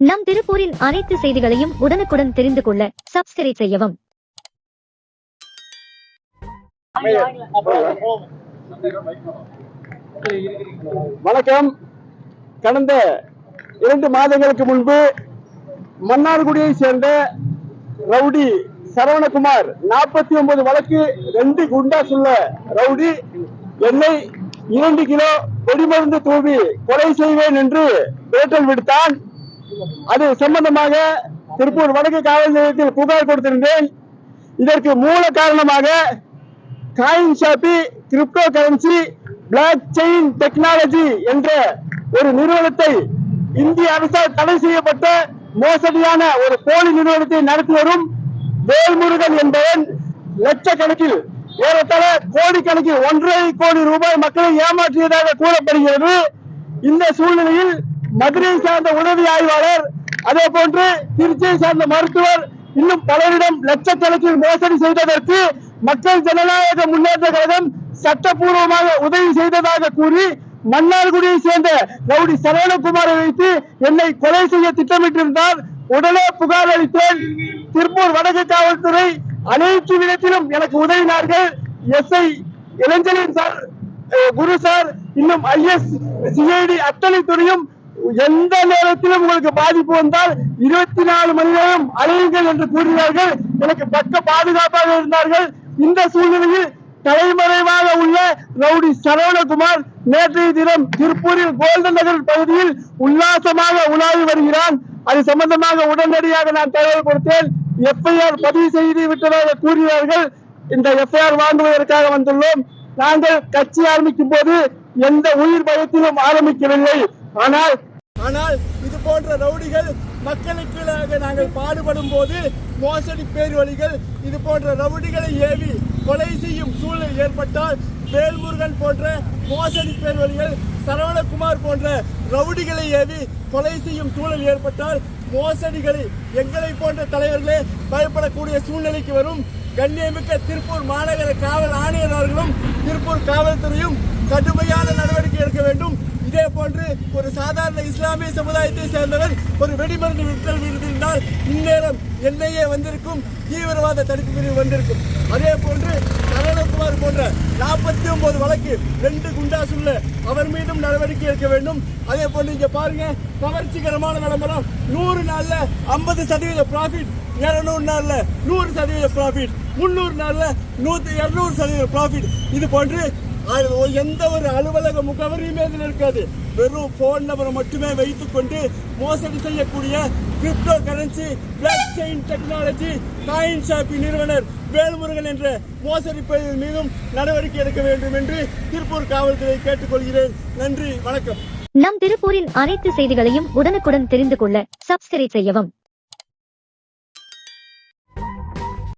நம் திருப்பூரின் அனைத்து செய்திகளையும் உடனுக்குடன் தெரிந்து கொள்ள சப்ஸ்கிரைப் செய்யவும். வணக்கம். கடந்த இரண்டு மாதங்களுக்கு முன்பு மன்னார்குடியை சேர்ந்த ரவுடி சரவணகுமார் நாற்பத்தி ஒன்பது வழக்கு ரெண்டு குண்டாஸ் உள்ள ரவுடி என்னை இரண்டு கிலோ வெடிமருந்து தூவி கொலை செய்வேன் என்று பேட்டல் விடுத்தான். அது சம்பந்தமாக திருப்பூர் வடக்கு காவல் நிலையத்தில் புகார் கொடுத்திருந்தேன். இதற்கு மூல காரணமாக coin Shoppy cryptocurrency blockchain technology என்ற ஒரு நிறுவனத்தை இந்திய அரசால் தடை செய்யப்பட்ட மோசடியான ஒரு போலி நிறுவனத்தை நடத்தி வரும் வேல்முருகன் என்பவன் லட்சக்கணக்கில் ஏறத்தாழ கோடிக்கணக்கில் ஒன்றரை கோடி ரூபாய் மக்களை ஏமாற்றியதாக கூறப்படுகிறது. இந்த சூழ்நிலையில் மதுரை சார்ந்த உதவி ஆய்வாளர் அதே போன்று திருச்சியை சார்ந்த மருத்துவர் இன்னும் பலரிடம் லட்சக்கணக்கில் மோசடி செய்ததற்கு மக்கள் ஜனநாயக முன்னேற்ற கழகம் சட்டப்பூர்வமாக உதவி செய்ததாக கூறி மன்னார்குடியை சேர்ந்த ரவுடி சரவணகுமாரை வைத்து என்னை கொலை செய்ய திட்டமிட்டிருந்தார். உடனே புகார் அளித்தேன். திருப்பூர் வடக்கு காவல்துறை அனைத்து விதத்திலும் எனக்கு உதவினார்கள். SI Ilanjalin sir Guru sir இன்னும் ஐஎஸ் சிஐடி அத்தனை துறையும் எந்த நேரத்திலும் உங்களுக்கு பாதிப்பு வந்தால் இருபத்தி நாலு மணி நேரம் அலையுங்கள் என்று கூறினார்கள் எனக்கு பக்க பாதுகாப்பாக இருந்தார்கள். இந்த சூழ்நிலையில் தலைமறைவாக உள்ள ரவுடி சரவணகுமார் நேற்றைய தினம் திருப்பூரில் கோல்டன் நகர் பகுதியில் உல்லாசமாக உலாவி வருகிறான். அது சம்பந்தமாக உடனடியாக நான் தகவல் கொடுத்தேன். எஃப்ஐஆர் பதிவு செய்து விட்டதாக கூறினார்கள் இந்த எஃப்ஐஆர் வாங்குவதற்காக வந்துள்ளோம். நாங்கள் கட்சி ஆரம்பிக்கும் போது எந்த உயிர் பயத்திலும் ஆரம்பிக்கவில்லை. ஆனால் ஆனால் இது போன்ற ரவுடிகள் மக்களுக்கு நாங்கள் பாடுபடும் போது மோசடி பேர்வழிகள் இது போன்ற ரவுடிகளை ஏவி கொலை செய்யும் சூழ்நிலை ஏற்பட்டால் வேல்முருகன் போன்ற மோசடி பேர்வழிகள் சரவணகுமார் போன்ற ரவுடிகளை ஏவி கொலை செய்யும் சூழல் ஏற்பட்டால் மோசடிகளை எங்களை போன்ற தலைவர்களே பயப்படக்கூடிய சூழ்நிலைக்கு வரும். கண்ணியமிக்க திருப்பூர் மாநகர காவல் ஆணையர் அவர்களும் திருப்பூர் காவல்துறையும் கடுமையான நடவடிக்கை எடுக்க வேண்டும். இதே போன்று ஒரு சாதாரண இஸ்லாமிய சமுதாயத்தை சேர்ந்தவர் ஒரு வெடிமருந்து விட்டல் விருந்திருந்தால் இந்நேரம் என்ஐஏ வந்திருக்கும் தீவிரவாத தடுப்பு பிரிவு வந்திருக்கும். அதே போன்று சரவணகுமார் போன்ற நாற்பத்தி ஒன்பது வழக்கு ரெண்டு குண்டாசுள்ள அவர் மீதும் நடவடிக்கை எடுக்க வேண்டும். அதே போன்று இங்க பாருங்க கவர்ச்சிகரமான விளம்பரம் நூறு நாள்ல ஐம்பது சதவீத ப்ராஃபிட் இருநூறு நாள்ல நூறு சதவீத ப்ராஃபிட் முந்நூறு நாள்ல நூத்தி இருநூறு சதவீத ப்ராஃபிட் இது போன்று எந்த ஒரு அலுவலக முகவரியுமே இதில் இருக்காது வெறும் போன் நம்பரை மட்டுமே வைத்துக் கொண்டு மோசடி செய்யக்கூடிய cryptocurrency blockchain technology coin Shoppy நிறுவனர் வேல்முருகன் என்ற மோசடி மீதும் நடவடிக்கை எடுக்க வேண்டும் என்று திருப்பூர் காவல்துறை கேட்டுக்கொள்கிறேன். நன்றி வணக்கம். நம் திருப்பூரின் அனைத்து செய்திகளையும் உடனுக்குடன் தெரிந்து கொள்ள சப்ஸ்கிரைப் செய்யவும்.